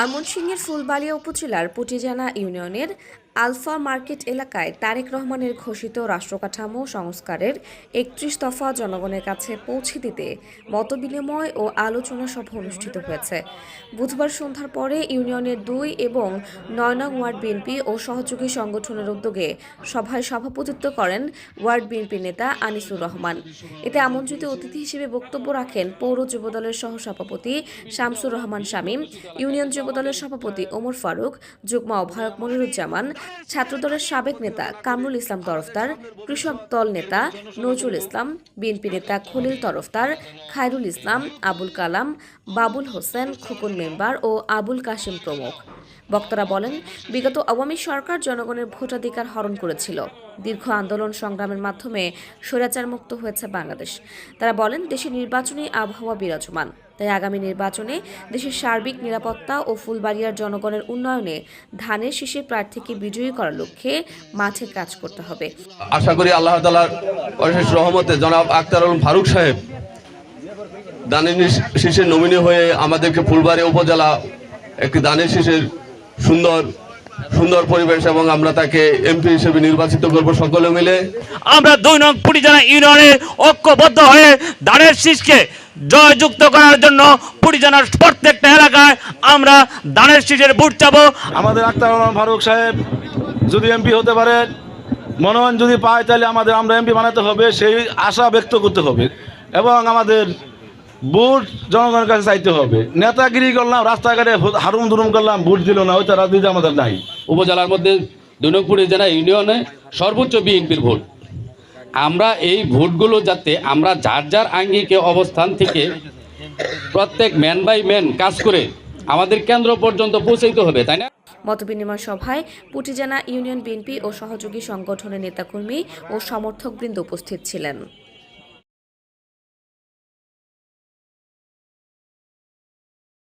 ময়মনসিংহের ফুলবাড়িয়া উপজেলার পুটিজানা ইউনিয়নের আলফা মার্কেট এলাকায় তারেক রহমানের ঘোষিত রাষ্ট্রকাঠামো সংস্কারের একত্রিশ দফা জনগণের কাছে পৌঁছে দিতে মতবিনিময় ও আলোচনা সভা অনুষ্ঠিত হয়েছে। বুধবার সন্ধ্যার পরে ইউনিয়নের দুই এবং নয় নং ওয়ার্ড বিএনপি ও সহযোগী সংগঠনের উদ্যোগে সভায় সভাপতিত্ব করেন ওয়ার্ড বিএনপি নেতা আনিসুর রহমান। এতে আমন্ত্রিত অতিথি হিসেবে বক্তব্য রাখেন পৌর যুবদলের সহসভাপতি শামসুর রহমান শামীম, ইউনিয়ন যুবদলের সভাপতি ওমর ফারুক, যুগ্ম আহ্বায়ক মনিরুজ্জামান ছাত্রদলের সাবেক নেতা কামরুল ইসলাম তরফদার, কৃষক দল নেতা নজরুল ইসলাম, বিএনপি নেতা খলিল তরফদার, খায়রুল ইসলাম, আবুল কালাম, বাবুল হোসেন খোকন মেম্বার ও আবুল কাশিম প্রমুখ। বক্তারা বলেন, বিগত আওয়ামী সরকার জনগণের ভোটাধিকার হরণ করেছিল। দীর্ঘ আন্দোলন সংগ্রামের মাধ্যমে স্বৈরাচার মুক্ত হয়েছে বাংলাদেশ। তারা বলেন দেশে নির্বাচনী আবহাওয়া বিরাজমান। তাই আগামী নির্বাচনে দেশের সার্বিক নিরাপত্তা ও ফুলবাড়িয়ার জনগণের উন্নয়নে ধানের শীষের প্রার্থীকে বিজয়ী করার লক্ষ্যে মাঠে কাজ করতে হবে। আশা করি আল্লাহ তালার অশেষ রহমতে জনাব আক্তার আলম ফারুক সাহেব দানের শীষের নমিনি হয়ে আমাদেরকে ফুলবাড়ি উপজেলা একটি দানের শীষের সুন্দর সুন্দর পরিবেশ এবং আমরা তাকে এমপি হিসেবে নির্বাচিত করব সকলে মিলে। আমরা দুই নং পুরিজানা ইউনিয়নে ঐক্যবদ্ধ হয়ে ধানের শীষকে জয়যুক্ত করার জন্য পুরিজানার প্রত্যেকটা এলাকায় আমরা ধানের শীষের বুট চাবো। আমাদের আক্তার ফারুক সাহেব যদি এমপি হতে পারে মনোনয়ন যদি পায় তাহলে আমাদের আমরা এমপি বানাতে হবে সেই আশা ব্যক্ত করতে হবে এবং আমাদের বুট জনগণের কাছে চাইতে হবে। নেতাগিরি করলাম রাস্তাঘাটে হারুম দুরুম করলাম বুট দিল না ওইটা রাজনীতি আমাদের নাই। উপজেলার মধ্যে দুনকপুরি জেলা ইউনিয়নে সর্বোচ্চ বিএনপির ভোট। আমরা এই ভোটগুলো যাতে আমরা যার যার আঙ্গিকে অবস্থান থেকে প্রত্যেক ম্যান বাই ম্যান কাজ করে আমাদের কেন্দ্র পর্যন্ত পৌঁছাইতে হবে, তাই না? মতবিনিময় সভায় পুটিজানা ইউনিয়ন বিএনপি ও সহযোগী সংগঠনের নেতাকর্মী ও সমর্থকবৃন্দ উপস্থিত ছিলেন।